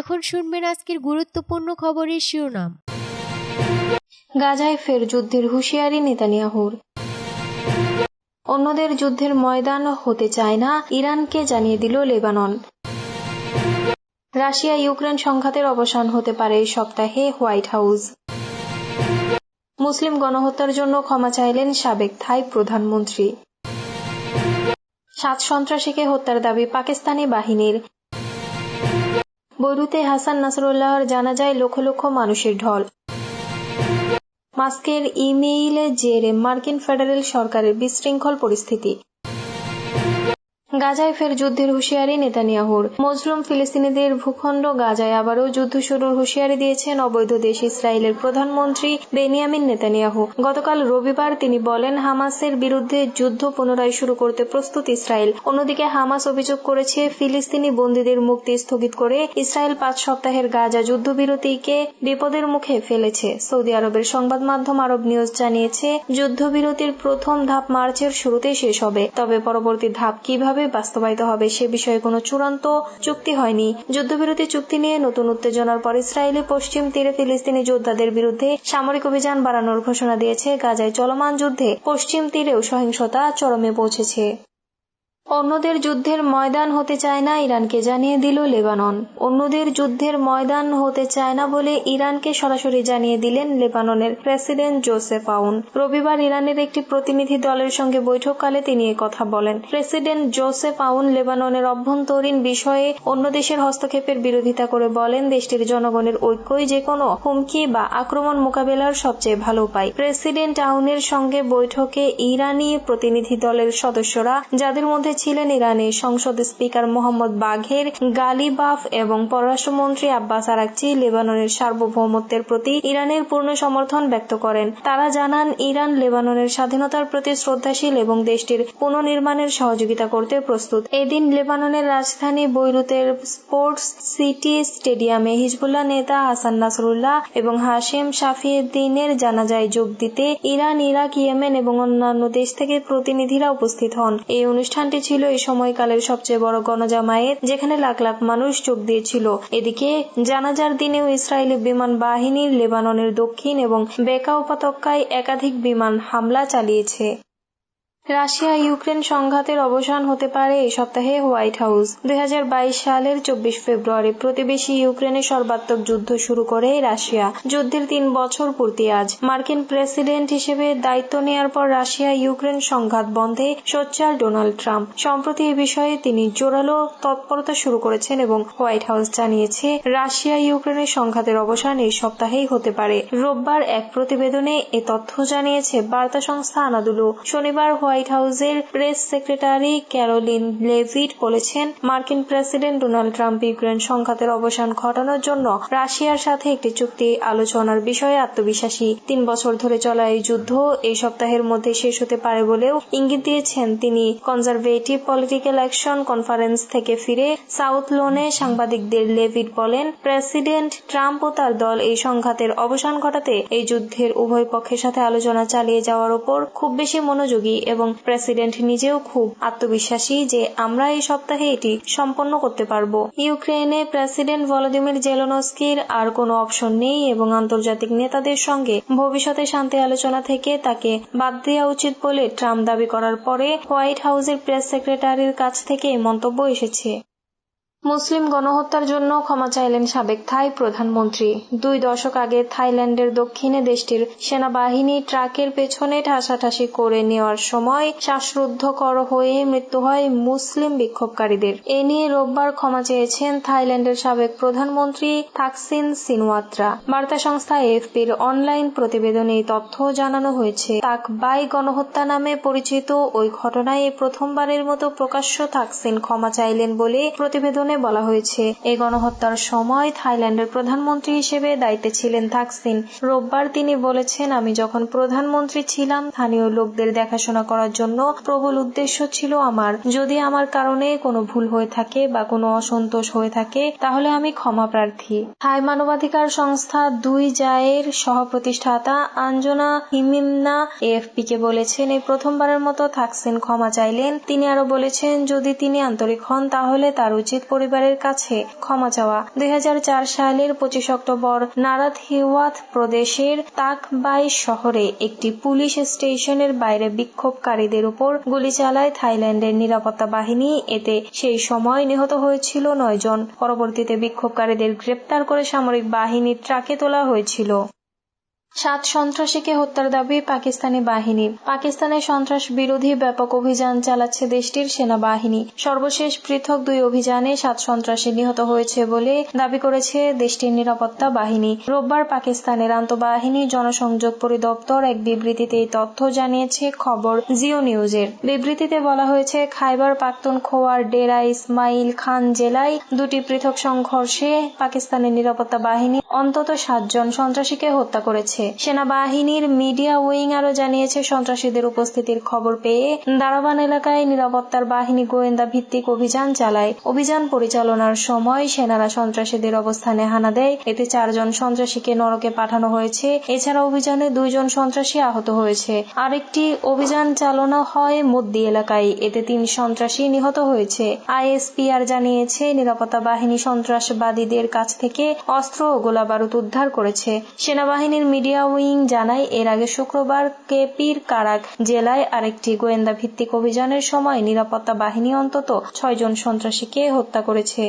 এখন শুনবেন আজকের গুরুত্বপূর্ণ খবরের শিরোনাম। গাজায় ফের যুদ্ধের হুঁশিয়ারি নেতানিয়াহুর। অন্যদের যুদ্ধের ময়দান হতে চায় না, ইরানকে জানিয়ে দিল লেবানন। রাশিয়া ইউক্রেন সংঘাতের অবসান হতে পারে এই সপ্তাহে হোয়াইট হাউস। মুসলিম গণহত্যার জন্য ক্ষমা চাইলেন সাবেক থাই প্রধানমন্ত্রী। সাত সন্ত্রাসীকে হত্যার দাবি পাকিস্তানি বাহিনীর। বৈরুতে হাসান নাসরুল্লাহর জানা যায় লক্ষ লক্ষ মানুষের ঢল। মাস্কের ইমেইলে জেরে মার্কিন ফেডারেল সরকারের বিশৃঙ্খল পরিস্থিতি। গাজায় ফের যুদ্ধের হুঁশিয়ারি নেতানিয়াহুর। মজলুম ফিলিস্তিনিদের ভূখণ্ড গাজায় আবারও যুদ্ধ শুরুর হুঁশিয়ারি দিয়েছেন অবৈধ দেশ ইসরায়েলের প্রধানমন্ত্রী বেনিয়ামিন নেতানিয়াহু। গতকাল রবিবার তিনি বলেন, হামাসের বিরুদ্ধে যুদ্ধ পুনরায় শুরু করতে প্রস্তুত ইসরায়েল। অন্যদিকে হামাস অভিযোগ করেছে, ফিলিস্তিনি বন্দীদের মুক্তি স্থগিত করে ইসরায়েল পাঁচ সপ্তাহের গাজা যুদ্ধবিরতিকে বিপদের মুখে ফেলেছে। সৌদি আরবের সংবাদ মাধ্যম আরব নিউজ জানিয়েছে, যুদ্ধবিরতির প্রথম ধাপ মার্চের শুরুতে শেষ হবে। তবে পরবর্তী ধাপ কীভাবে বাস্তবায়িত হবে। সে বিষয়ে কোনো চূড়ান্ত চুক্তি হয়নি। যুদ্ধবিরতি চুক্তি নিয়ে নতুন উত্তেজনার পর ইসরায়েলি, পশ্চিম তীরে ফিলিস্তিনি যোদ্ধাদের বিরুদ্ধে সামরিক অভিযান বাড়ানোর ঘোষণা দিয়েছে। গাজায় চলমান যুদ্ধে পশ্চিম তীরেও সহিংসতা চরমে পৌঁছেছে। অন্যদের যুদ্ধের ময়দান হতে চায় না ইরানকে জানিয়ে দিল লেবানন। অন্যদের যুদ্ধের ময়দান হতে চায় না বলে ইরানকে সরাসরি জানিয়ে দিলেন লেবাননের প্রেসিডেন্ট জোসেফ আউন। রবিবার ইরানের একটি প্রতিনিধি দলের সঙ্গে বৈঠককালে তিনি কথা বলেন। প্রেসিডেন্ট জোসেফ আউন লেবাননের অভ্যন্তরীণ বিষয়ে অন্য দেশের হস্তক্ষেপের বিরোধিতা করে বলেন, দেশটির জনগণের ঐক্যই যে কোনো হুমকি বা আক্রমণ মোকাবেলার সবচেয়ে ভালো উপায়। প্রেসিডেন্ট আউনের সঙ্গে বৈঠকে ইরানি প্রতিনিধি দলের সদস্যরা, যাদের মধ্যে ছিলেন ইরানের সংসদ স্পিকার মোহাম্মদ বাঘের গালিবাফ এবং পররাষ্ট্রমন্ত্রী আব্বাস আরাকচি লেবাননের সার্বভৌমত্বের প্রতি ইরানের পূর্ণ সমর্থন ব্যক্ত করেন। তারা জানান, ইরান লেবাননের স্বাধীনতার প্রতি শ্রদ্ধাশীল এবং দেশটির পুনর্নির্মাণের সহযোগিতা করতে প্রস্তুত। এদিন লেবাননের রাজধানী বৈরুতের স্পোর্টস সিটি স্টেডিয়ামে হিজবুল্লাহ নেতা হাসান নাসরুল্লাহ এবং হাশেম শাফিউদ্দিনের জানাজায় যোগ দিতে ইরান, ইরাক, ইয়েমেন এবং অন্যান্য দেশ থেকে প্রতিনিধিরা উপস্থিত হন। এই অনুষ্ঠানটি ছিল এই সময়কালের সবচেয়ে বড় গণজামায়েত, যেখানে লাখ লাখ মানুষ যোগ দিয়েছিল। এদিকে জানাজার দিনেও ইসরায়েলি বিমান বাহিনীর লেবাননের দক্ষিণ এবং বেকা উপত্যকায় একাধিক বিমান হামলা চালিয়েছে। রাশিয়া ইউক্রেন সংঘাতের অবসান হতে পারে এই সপ্তাহে হোয়াইট হাউস। দুই হাজার বাইশ সালের চব্বিশ ফেব্রুয়ারি প্রতিবেশী ইউক্রেনে সর্বাত্মক যুদ্ধ শুরু করে রাশিয়া। যুদ্ধের তিন বছর পূর্তি আজ। মার্কিন প্রেসিডেন্ট হিসেবে দায়িত্ব নেয়ার পর রাশিয়া ইউক্রেন সংঘাত বন্ধে সোচ্চার ডোনাল্ড ট্রাম্প। সম্প্রতি এ বিষয়ে তিনি জোরালো তৎপরতা শুরু করেছেন এবং হোয়াইট হাউস জানিয়েছে, রাশিয়া ইউক্রেনের সংঘাতের অবসান এই সপ্তাহেই হতে পারে। রোববার এক প্রতিবেদনে এ তথ্য জানিয়েছে বার্তা সংস্থা আনাদুলো। শনিবার হোয়াইট হোয়াইট হাউসের প্রেস সেক্রেটারি ক্যারোলিন লেভিট বলেছেন, মার্কিন প্রেসিডেন্ট ডোনাল্ড ট্রাম্প ইউক্রেন সংঘাতের অবসান ঘটানোর জন্য রাশিয়ার সাথে একটি চুক্তি আলোচনার বিষয়ে আত্মবিশ্বাসী। তিন বছর ধরে চলা এই যুদ্ধ এই সপ্তাহের মধ্যে শেষ হতে পারে বলেও ইঙ্গিত দিয়েছেন তিনি। কনজারভেটিভ পলিটিক্যাল অ্যাকশন কনফারেন্স থেকে ফিরে সাউথ লোনে সাংবাদিকদের লেভিট বলেন, প্রেসিডেন্ট ট্রাম্প ও তার দল এই সংঘাতের অবসান ঘটাতে এই যুদ্ধের উভয় পক্ষের সাথে আলোচনা চালিয়ে যাওয়ার উপর খুব বেশি মনোযোগী এবং এবং প্রেসিডেন্ট নিজেও খুব আত্মবিশ্বাসী যে আমরা এই সপ্তাহে এটি সম্পন্ন করতে পারব। ইউক্রেনে প্রেসিডেন্ট ভলোদিমির জেলোনস্কির আর কোনো অপশন নেই এবং আন্তর্জাতিক নেতাদের সঙ্গে ভবিষ্যতে শান্তি আলোচনা থেকে তাকে বাদ দেওয়া উচিত বলে ট্রাম্প দাবি করার পরে হোয়াইট হাউসের প্রেস সেক্রেটারির কাছ থেকে মন্তব্য এসেছে। মুসলিম গণহত্যার জন্য ক্ষমা চাইলেন সাবেক থাই প্রধানমন্ত্রী। দুই দশক আগে থাইল্যান্ডের দক্ষিণে দেশটির সেনাবাহিনী ট্রাকের পেছনে ঠাসাঠাসি করে নেওয়ার সময় শ্বাসরুদ্ধকর হয়ে মৃত্যু হয় মুসলিম বিক্ষোভকারীদের। এ নিয়ে রোববার ক্ষমা চেয়েছেন থাইল্যান্ডের সাবেক প্রধানমন্ত্রী থাকসিন সিনওয়াত্রা। বার্তা সংস্থা এফপির অনলাইন প্রতিবেদনে এই তথ্য জানানো হয়েছে। তাক বাই গণহত্যা নামে পরিচিত ওই ঘটনায় প্রথমবারের মতো প্রকাশ্য থাকসিন ক্ষমা চাইলেন বলে প্রতিবেদনে বলা হয়েছে। এই গণহত্যার সময় থাইল্যান্ডের প্রধানমন্ত্রী হিসেবে দায়িত্বে ছিলেন থাকসিন। রোববার তিনি বলেছেন, আমি যখন প্রধানমন্ত্রী ছিলাম, স্থানীয় লোকদের দেখাশোনা করার জন্য প্রবল উদ্দেশ্য ছিল আমার। যদি আমার কারণে কোনো ভুল হয়ে থাকে বা কোনো অসন্তোষ হয়ে থাকে, তাহলে আমি ক্ষমা প্রার্থী। থাই মানবাধিকার সংস্থা দুই জায়ের সহপ্রতিষ্ঠাতা আঞ্জনা হিমিমনা এএফপি কে বলেছেন এই প্রথমবারের মতো থাকসিন ক্ষমা চাইলেন। তিনি আরও বলেছেন, যদি তিনি আন্তরিক হন, তাহলে তার উচিত পরিবার পরিবারের কাছে ক্ষমা চাওয়া। দুই সালের পঁচিশ অক্টোবর নারাত হিওয়াত প্রদেশের তাকবাই শহরে একটি পুলিশ স্টেশনের বাইরে বিক্ষোভকারীদের উপর গুলি চালায় থাইল্যান্ডের নিরাপত্তা বাহিনী। এতে সেই সময় নিহত হয়েছিল নয়জন পরবর্তীতে বিক্ষোভকারীদের গ্রেপ্তার করে সামরিক বাহিনীর ট্রাকে তোলা হয়েছিল। সাত সন্ত্রাসীকে হত্যার দাবি পাকিস্তানি বাহিনী। পাকিস্তানের সন্ত্রাস বিরোধী ব্যাপক অভিযান চালাচ্ছে দেশটির সেনাবাহিনী। সর্বশেষ পৃথক দুই অভিযানে সাত সন্ত্রাসী নিহত হয়েছে বলে দাবি করেছে দেশটির নিরাপত্তা বাহিনী। রোববার পাকিস্তানের আন্তঃবাহিনী জনসংযোগ পরিদপ্তর এক বিবৃতিতে এই তথ্য জানিয়েছে খবর জিও নিউজের। বিবৃতিতে বলা হয়েছে, খাইবার পাখতুনখোয়ার ডেরা ইসমাইল খান জেলায় দুটি পৃথক সংঘর্ষে পাকিস্তানের নিরাপত্তা বাহিনী অন্তত সাতজন সন্ত্রাসীকে হত্যা করেছে। সেনাবাহিনীর মিডিয়া উইং আরও জানিয়েছে, সন্ত্রাসীদের উপস্থিতির খবর পেয়ে দারাবান এলাকায় নিরাপত্তার বাহিনী গোয়েন্দা ভিত্তিক অভিযান চালায়। অভিযান পরিচালনার সময় সেনারা সন্ত্রাসীদের অবস্থানে হানা দেয়। এতে চারজন সন্ত্রাসীকে নরকে পাঠানো হয়েছে। এছাড়া অভিযানে দুইজন সন্ত্রাসী আহত হয়েছে। আরেকটি অভিযান চালানো হয় মদ্দি এলাকায়। এতে তিন সন্ত্রাসী নিহত হয়েছে। আইএসপিআর জানিয়েছে, নিরাপত্তা বাহিনী সন্ত্রাসবাদীদের কাছ থেকে অস্ত্র ও গোলাবারুদ উদ্ধার করেছে। সেনাবাহিনীর মিডিয়া উইং জানায়, এর আগে শুক্রবার কেপির কারাক জেলায় আরেকটি গোয়েন্দা ভিত্তিক অভিযানের সময় নিরাপত্তা বাহিনী অন্তত ছয়জন সন্ত্রাসীকে হত্যা করেছে।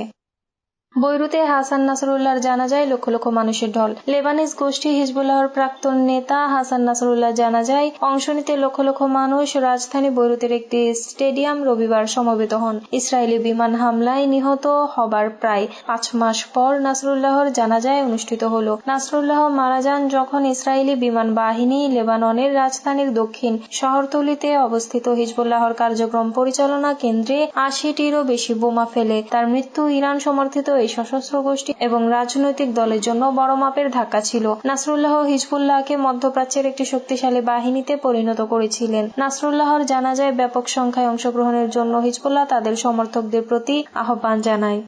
বৈরুতে হাসান নাসরুল্লাহর জানাজায় লক্ষ লক্ষ মানুষের ঢল। লেবানিজ গোষ্ঠী হিজবুল্লাহর প্রাক্তন নেতা হাসান নাসরুল্লাহ জানাজায় অংশ নিতে লক্ষ লক্ষ মানুষ রাজধানী বৈরুতের একটি স্টেডিয়াম রবিবার সমবেত হন। ইসরায়েলি বিমান হামলায় নিহত হবার প্রায় পাঁচ মাস পর নাসরুল্লাহর জানাজায় অনুষ্ঠিত হল। নাসরুল্লাহ মারা যান যখন ইসরায়েলি বিমান বাহিনী লেবাননের রাজধানীর দক্ষিণ শহরতলিতে অবস্থিত হিজবুল্লাহর কার্যক্রম পরিচালনা কেন্দ্রে আশিটিরও বেশি বোমা ফেলে। তার মৃত্যু ইরান সমর্থিত এই সশস্ত্র গোষ্ঠী এবং রাজনৈতিক দলের জন্য বড় মাপের ধাক্কা ছিল। নাসরুল্লাহ হিজবুল্লাহকে মধ্যপ্রাচ্যের একটি শক্তিশালী বাহিনীতে পরিণত করেছিলেন। নাসরুল্লাহর জানাজায় ব্যাপক সংখ্যায় অংশগ্রহণের জন্য হিজবুল্লাহ তাদের সমর্থকদের প্রতি আহ্বান জানায়।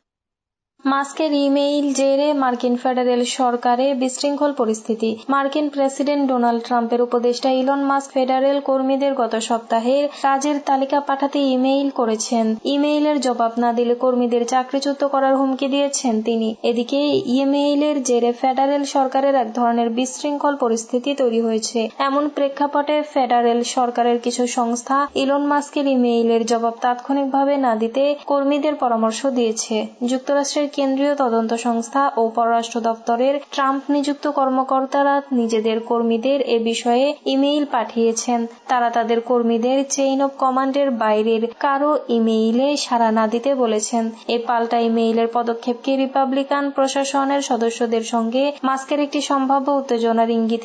মাস্কের ইমেইল জেরে মার্কিন ফেডারেল সরকারে বিশৃঙ্খল পরিস্থিতি। মার্কিন প্রেসিডেন্ট ডোনাল্ড ট্রাম্পের উপদেষ্টা ইলন মাস্ক ফেডারেল কর্মীদের গত সপ্তাহে কাজের তালিকা পাঠাতে ইমেইল করেছেন। ইমেইলের জবাব না দিলে কর্মীদের চাকরিচ্যুত করার হুমকি দিয়েছেন তিনি। এদিকে, ইমেইলের জেরে ফেডারেল সরকারের এক ধরনের বিশৃঙ্খল পরিস্থিতি তৈরি হয়েছে। এমন প্রেক্ষাপটে ফেডারেল সরকারের কিছু সংস্থা ইলন মাস্কের ইমেইলের জবাব তাৎক্ষণিকভাবে না দিতে কর্মীদের পরামর্শ দিয়েছে। যুক্তরাষ্ট্রের কেন্দ্রীয় তদন্ত সংস্থা ও পররাষ্ট্র দপ্তরের ট্রাম্প নিযুক্ত কর্মকর্তারা নিজেদের কর্মীদের এ বিষয়ে ইমেইল পাঠিয়েছেন। তারা তাদের কর্মীদের চেইন অব কমান্ডের বাইরের কারও ইমেইলে সাড়া না দিতে বলেছেন। এ পাল্টা ইমেইলের পদক্ষেপকে রিপাবলিকান প্রশাসনের সদস্যদের সঙ্গে মাস্কের একটি সম্ভাব্য উত্তেজনার ইঙ্গিত